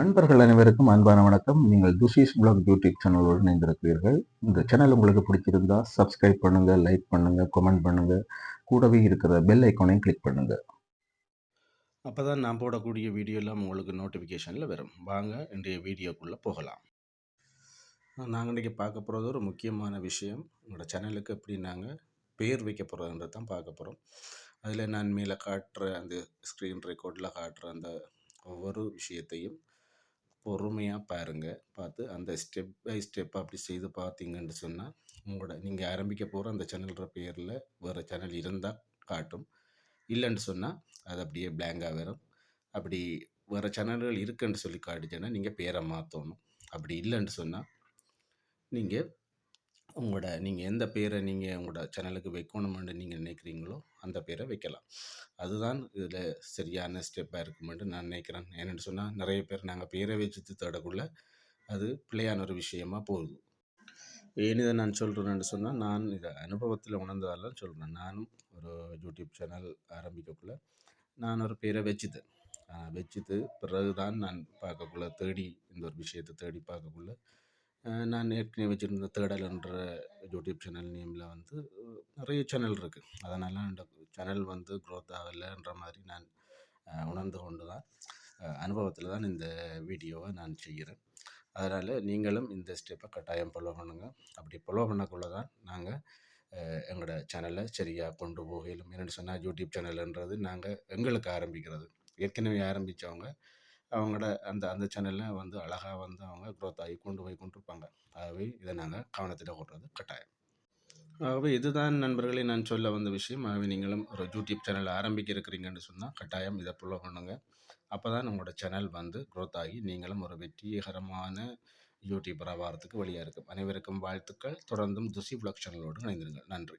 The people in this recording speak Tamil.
நண்பர்கள் அனைவருக்கும் அன்பான வணக்கம். நீங்கள் துஷிஸ் பிளாக் யூடியூப் சேனலோடு இணைந்திருக்கிறீர்கள். இந்த சேனல் உங்களுக்கு பிடிச்சிருந்தா சப்ஸ்கிரைப் பண்ணுங்க லைக் பண்ணுங்க கமெண்ட் பண்ணுங்க. கூடவே இருக்கிற பெல் ஐக்கானையும் கிளிக் பண்ணுங்க. அப்போ தான் நான் போடக்கூடிய வீடியோலாம் உங்களுக்கு நோட்டிஃபிகேஷனில் வரும். வாங்க இன்றைய வீடியோக்குள்ளே போகலாம். நாங்கள் இன்றைக்கி பார்க்க போகிறது ஒரு முக்கியமான விஷயம். உங்களோட சேனலுக்கு எப்படி நாங்கள் பேர் வைக்க போகிறோன்றது தான் பார்க்க போகிறோம் அதில் நான் மேலே காட்டுற அந்த ஸ்க்ரீன் ரெக்கார்டில் காட்டுற அந்த ஒவ்வொரு விஷயத்தையும் பொறுமையாக பாருங்கள் பார்த்து அந்த ஸ்டெப் பை ஸ்டெப் அப்படி செய்து பார்த்தீங்கன்னு சொன்னால் உங்களோட நீங்கள் ஆரம்பிக்க போகிற அந்த சேனல்ற பேரில் வேறு சேனல் இருந்தால் காட்டும். இல்லைன்னு சொன்னால் அது அப்படியே பிளாங்காக வரும். அப்படி வேறு சேனல்கள் இருக்குன்னு சொல்லி காட்டுச்சுன்னா நீங்கள் பேரை மாற்றணும் அப்படி இல்லைன்னு சொன்னால் நீங்கள் உங்களோட நீங்கள் எந்த பேரை நீங்கள் உங்களோட சேனலுக்கு வைக்கணுமென்று நீங்கள் நினைக்கிறீங்களோ அந்த பேரை வைக்கலாம். அதுதான் இதில் சரியான ஸ்டெப்பாக இருக்குமென்று நான் நினைக்கிறேன். ஏன்னு சொன்னால் நிறைய பேர் நாங்கள் பேரை வச்சு தேடக்குள்ள அது பிள்ளையான ஒரு விஷயமா போகுது. ஏன் இதை நான் சொல்கிறேன்னு சொன்னால் நான் இதை அனுபவத்தில் உணர்ந்ததால சொல்கிறேன் நானும் ஒரு யூடியூப் சேனல் ஆரம்பிக்கக்குள்ள நான் ஒரு பேரை வச்சுது வச்சுட்டு பிறகு தான் நான் பார்க்கக்குள்ள தேடி இந்த ஒரு விஷயத்தை தேடி பார்க்கக்குள்ள நான் ஏற்கனவே வச்சுருந்த தேடல்ன்ற யூடியூப் சேனல் நேமில் வந்து நிறைய சேனல் இருக்குது அதனால் அந்த சேனல் வந்து க்ரோத் ஆகலைன்ற மாதிரி நான் உணர்ந்து கொண்டு தான் அனுபவத்தில் தான் இந்த வீடியோவை நான் செய்கிறேன். அதனால் நீங்களும் இந்த ஸ்டெப்பை கட்டாயம் ஃபாலோ பண்ணுங்கள் அப்படி ஃபாலோ பண்ணக்குள்ளே தான் நாங்கள் எங்களோட சேனலை சரியாக கொண்டு போகலும். என்னென்னு சொன்னால் யூடியூப் சேனல்ன்றது நாங்கள் எங்களுக்கு ஆரம்பிக்கிறது. ஏற்கனவே ஆரம்பித்தவங்க அவங்களோட அந்த அந்த சேனலில் வந்து அழகாக வந்து அவங்க க்ரோத் ஆகி கொண்டு போய் கொண்டிருப்பாங்க. ஆகவே இதை நாங்கள் கவனத்தில் கொள்வது கட்டாயம். ஆகவே இதுதான் நண்பர்களே நான் சொல்ல வந்த விஷயம். ஆகவே நீங்களும் ஒரு யூடியூப் சேனல் ஆரம்பிக்க இருக்கிறீங்கன்னு சொன்னால் கட்டாயம் இதை ஃபாலோ பண்ணுங்கள் அப்போ தான் உங்களோட சேனல் வந்து க்ரோத் ஆகி நீங்களும் ஒரு வெற்றிகரமான யூடியூபராக வாரத்துக்கு வழியாக இருக்கும். அனைவருக்கும் வாழ்த்துக்கள். தொடர்ந்தும் துசி விளக் சேனலோடு இணைந்திருங்கள். நன்றி.